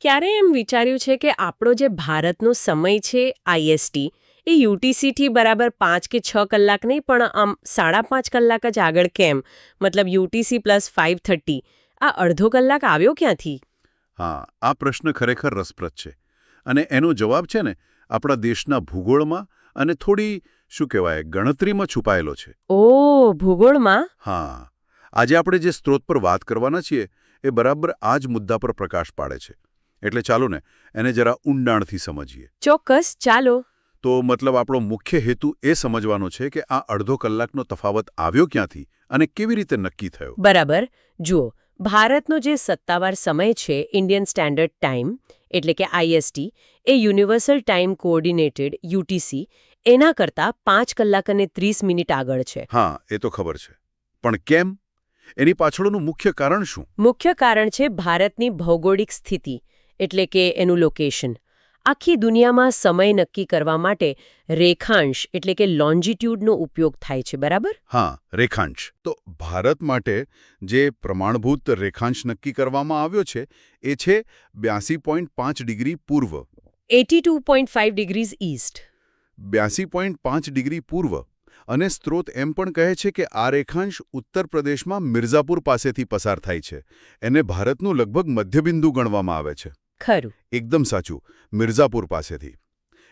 ક્યારે એમ વિચાર્યું છે કે આપણો જે ભારતનો સમય છે આઈએસટી એ યુટીસીથી બરાબર પાંચ કે છ કલાક નહીં પણ આમ સાડા પાંચ કલાક જ આગળ કેમ? મતલબ યુટીસી પ્લસ ફાઇવ થર્ટી આ અડધો કલાક આવ્યો ક્યાંથી? હા આ પ્રશ્ન ખરેખર રસપ્રદ છે. અને એનો જવાબ છે ને આપણા દેશના ભૂગોળમાં અને થોડી શું કહેવાય ગણતરીમાં છુપાયેલો છે. ઓ ભૂગોળમાં? હા. આજે આપણે જે સ્ત્રોત પર વાત કરવાના છીએ એ બરાબર આ જ મુદ્દા પર પ્રકાશ પાડે છે. એટલે ચાલો ને એને જરા ઊંડાણથી સમજીએ. ચોક્કસ ચાલો. તો મતલબ આપણો મુખ્ય હેતુ એ સમજવાનો છે કે આ અડધો કલાકનો તફાવત આવ્યો ક્યાંથી અને કેવી રીતે નક્કી થયો? બરાબર. જુઓ ભારતનો જે સત્તાવાર સમય છે ઇન્ડિયન સ્ટેન્ડર્ડ ટાઈમ એટલે કે આઈએસટી એ યુનિવર્સલ ટાઈમ કોઓર્ડિનેટેડ યુટીસી એના કરતાં પાંચ કલાક અને ત્રીસ મિનિટ આગળ છે. હા એ તો ખબર છે. પણ કેમ? એની પાછળનું મુખ્ય કારણ શું? મુખ્ય કારણ છે ભારતની ભૌગોલિક સ્થિતિ. એટલે કે એનું લોકેશન આખી દુનિયામાં સમય નક્કી કરવા માટે રેખાંશ એટલે કે લોન્જિટ્યુડનો ઉપયોગ થાય છે બરાબર? હા રેખાંશ. તો ભારત માટે જે પ્રમાણભૂત રેખાંશ નક્કી કરવામાં આવ્યો છે એ છે બ્યાસી ડિગ્રી પૂર્વ. Eighty two point five degrees east બ્યાસી ડિગ્રી પૂર્વ. અને સ્ત્રોત એમ પણ કહે છે કે આ રેખાંશ ઉત્તર પ્રદેશમાં મિર્ઝાપુર પાસેથી પસાર થાય છે. એને ભારતનું લગભગ મધ્યબિંદુ ગણવામાં આવે છે. ખરું. એકદમ સાચું. મિર્ઝાપુર પાસેથી.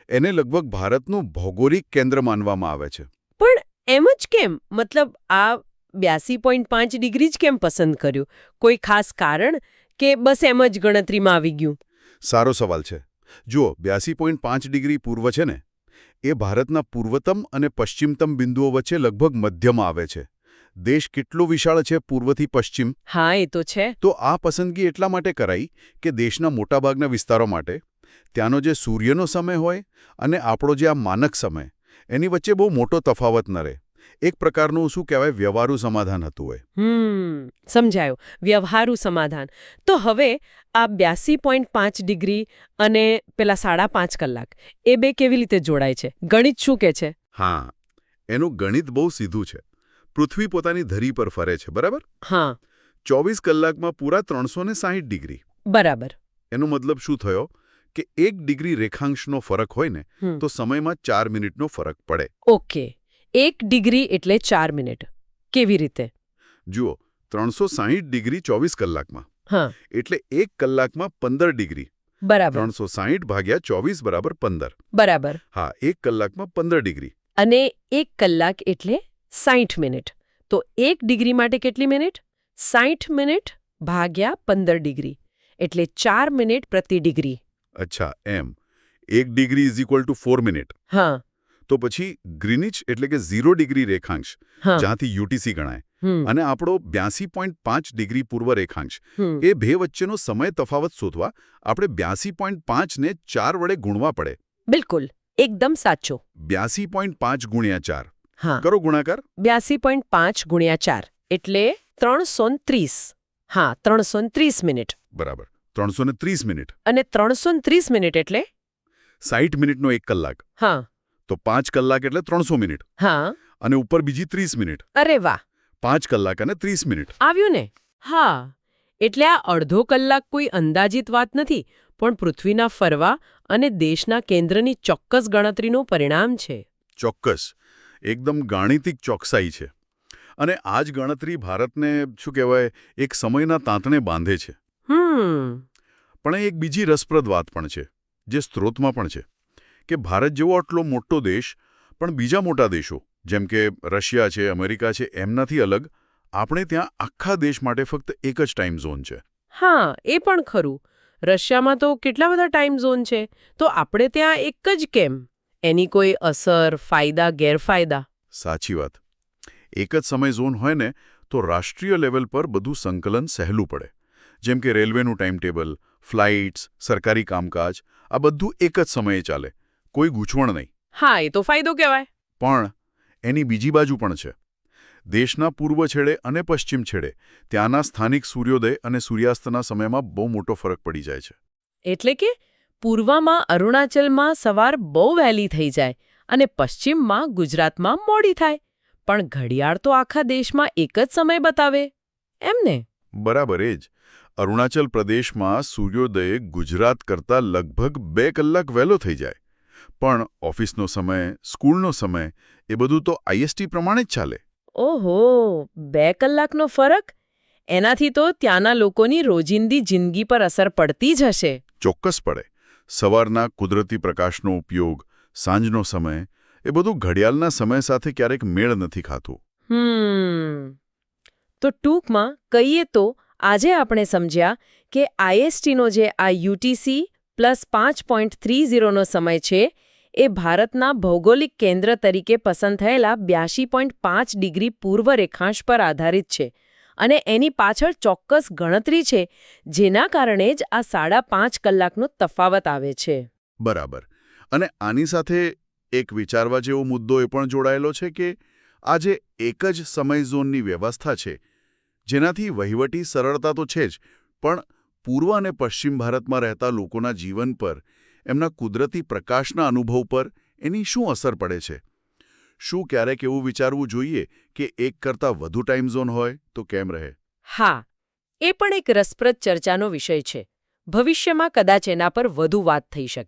એને લગભગ ભારતનું ભૌગોલિક કેન્દ્ર માનવામાં આવે છે. પણ એમ જ કેમ? મતલબ આ બ્યાસી પોઈન્ટ પાંચ ડિગ્રી જ કેમ પસંદ કર્યું? કોઈ ખાસ કારણ કે બસ એમ જ ગણતરીમાં આવી ગયું? સારો સવાલ છે. જુઓ બ્યાસી પોઈન્ટ પાંચ ડિગ્રી પૂર્વ છે ને? એ ભારતના પૂર્વતમ અને પશ્ચિમતમ બિંદુઓ વચ્ચે લગભગ મધ્યમાં આવે છે. દેશ કેટલો વિશાળ છે પૂર્વથી પશ્ચિમ? હા એ તો છે. તો આ પસંદગી એટલા માટે કરાઈ કે દેશના મોટાભાગના વિસ્તારો માટે. ત્યાંનો જે સૂર્યનો સમય હોય અને આપણો જે આ માનક સમય એની વચ્ચે બહુ મોટો તફાવત ન રહે. એક પ્રકારનું શું કહેવાય વ્યવહારુ સમાધાન હતું હોય હમ સમજાયું. વ્યવહારુ સમાધાન. તો હવે આ બ્યાસી પોઈન્ટ પાંચ ડિગ્રી અને પેલા સાડા પાંચ કલાક એ બે કેવી રીતે જોડાય છે? ગણિત શું કે છે? હા એનું ગણિત બહુ સીધું છે. પૃથ્વી પોતાની ધરી પર ફરે છે બરાબર? હા. ચોવીસ કલાકમાં પૂરા ત્રણસો ડિગ્રી. બરાબર. એનો મતલબ શું થયો? કે એક ડિગ્રી રેખાંશનો ફરક હોય ને તો સમયમાં ચાર મિનિટનો ફરક પડે. ઓકે. એક ડિગ્રી એટલે ચાર મિનિટ. કેવી રીતે? જુઓ ત્રણસો ડિગ્રી ચોવીસ કલાકમાં. હા. એટલે એક કલાકમાં પંદર ડિગ્રી. બરાબર. ત્રણસો ભાગ્યા ચોવીસ બરાબર પંદર. બરાબર. હા એક કલાકમાં પંદર ડિગ્રી. અને એક કલાક એટલે સાઠ મિનિટ. તો એક ડિગ્રી માટે કેટલી મિનિટ? સાઠ મિનિટ ભાગ્યા પંદર ડિગ્રી. એટલે ચાર મિનિટ પ્રતિ ડિગ્રી. અચ્છા એમ. એક degree is equal to four minute હા. તો પછી ગ્રીનિચ એટલે કે ઝીરો ડિગ્રી રેખાંશ જ્યાંથી યુટીસી ગણાય. અને આપણો બ્યાસી પોઈન્ટ પાંચ ડિગ્રી પૂર્વ રેખાંશ. એ બે વચ્ચેનો સમય તફાવત શોધવા આપણે બ્યાસી પોઈન્ટ પાંચને ચાર વડે ગુણવા પડે. બિલકુલ. એકદમ સાચો. બ્યાસી પોઈન્ટ પાંચ ગુણ્યા ચાર. હા. કરો ગુણાકાર. બ્યાસી પોઈન્ટ પાંચ ગુણ્યા ચાર એટલે ત્રણસો ત્રીસ. હા ત્રણસો ત્રીસ મિનિટ. બરાબર. ત્રણસો ત્રીસ મિનિટ. અને ત્રણસો ત્રીસ મિનિટ એટલે? સાઠ મિનિટનો એક કલાક. હા. તો પાંચ કલાક એટલે ત્રણસો મિનિટ. હા. અને ઉપર બીજી ત્રીસ મિનિટ. અરે વાહ. પાંચ કલાક અને ત્રીસ મિનિટ. આવ્યું ને? હા. એટલે આ અડધો કલાક કોઈ અંદાજિત વાત નથી પણ પૃથ્વીના ફરવા અને દેશના કેન્દ્રની ચોક્કસ ગણતરીનું પરિણામ છે. ચોક્કસ. એકદમ ગાણિતિક ચોકસાઈ છે. અને આ જ ગણતરી ભારતને શું કહેવાય એક સમયના તાંતને બાંધે છે. હમ. પણ એક બીજી રસપ્રદ વાત પણ છે જે સ્ત્રોતમાં પણ છે કે ભારત જેવો આટલો મોટો દેશ પણ બીજા મોટા દેશો જેમ કે રશિયા છે અમેરિકા છે એમનાથી અલગ આપણે ત્યાં આખા દેશ માટે ફક્ત એક જ ટાઈમ ઝોન છે. હા એ પણ ખરું. રશિયામાં તો કેટલા બધા ટાઈમ ઝોન છે? તો આપણે ત્યાં એક જ કેમ? એની કોઈ અસર ફાયદા ગેરફાયદા? સાચી વાત. એક જ સમય ઝોન હોય ને તો રાષ્ટ્રીય લેવલ પર બધું સંકલન સહેલું પડે. જેમ કે રેલવેનું ટાઈમ ટેબલ ફ્લાઇટ્સ સરકારી કામકાજ આ બધું એક જ સમયે ચાલે. કોઈ ગૂંચવણ નહીં. હા એ તો ફાયદો કહેવાય. પણ એની બીજી બાજુ પણ છે. દેશના પૂર્વ છેડે અને પશ્ચિમ છેડે ત્યાંના સ્થાનિક સૂર્યોદય અને સૂર્યાસ્તના સમયમાં બહુ મોટો ફરક પડી જાય છે. એટલે કે પૂર્વમાં અરુણાચલમાં સવાર બહુ વહેલી થઈ જાય અને પશ્ચિમમાં ગુજરાતમાં મોડી થાય. પણ ઘડિયાળ તો આખા દેશમાં એક જ સમય બતાવે. એમને બરાબર એ જ. અરુણાચલ પ્રદેશમાં સૂર્યોદય ગુજરાત કરતાં લગભગ બે કલાક વહેલો થઈ જાય. પણ ઓફિસનો સમય સ્કૂલનો સમય એ બધું તો આઈએસટી પ્રમાણે જ ચાલે. ઓહો બે કલાકનો ફરક? એનાથી તો ત્યાંના લોકોની રોજિંદી જિંદગી પર અસર પડતી જ હશે. ચોક્કસ પડે. સવારના કુદરતી પ્રકાશનો ઉપયોગ, સાંજનો સમય, એ બધું ઘડિયાળના સમય સાથે ક્યારેક મેળ નથી ખાતું. તો ટૂંકમાં કહીએ તો, આજે આપણે સમજ્યા કે આઈએસટીનો જે આ યુટીસી પ્લસ પાંચ પોઈન્ટ થ્રી ઝીરોનો સમય છે, એ ભારતના ભૌગોલિક કેન્દ્ર તરીકે પસંદ થયેલા બ્યાસી પોઈન્ટ પાંચ ડિગ્રી પૂર્વ રેખાંશ પર આધારિત છે. અને એની પાછળ ચોક્કસ ગણતરી છે, જેના કારણે જ આ સાડા પાંચ કલાકનો તફાવત આવે છે. બરાબર. અને આની સાથે એક વિચારવા જેવો મુદ્દો એ પણ જોડાયેલો છે કે આ જે એક જ સમય ઝોનની વ્યવસ્થા છે, જેનાથી વહીવટી સરળતા તો છે જ, પણ પૂર્વ અને પશ્ચિમ ભારતમાં રહેતા લોકોના જીવન પર, એમના કુદરતી પ્રકાશના અનુભવ પર એની શું અસર પડે છે? શું ક્યારેક એવું વિચારવું જોઈએ કે એક કરતાં વધુ ટાઈમ ઝોન હોય તો કેમ રહે? હા, એ પણ એક રસપ્રદ ચર્ચાનો વિષય છે. ભવિષ્યમાં કદાચ એના પર વધુ વાત થઈ શકે.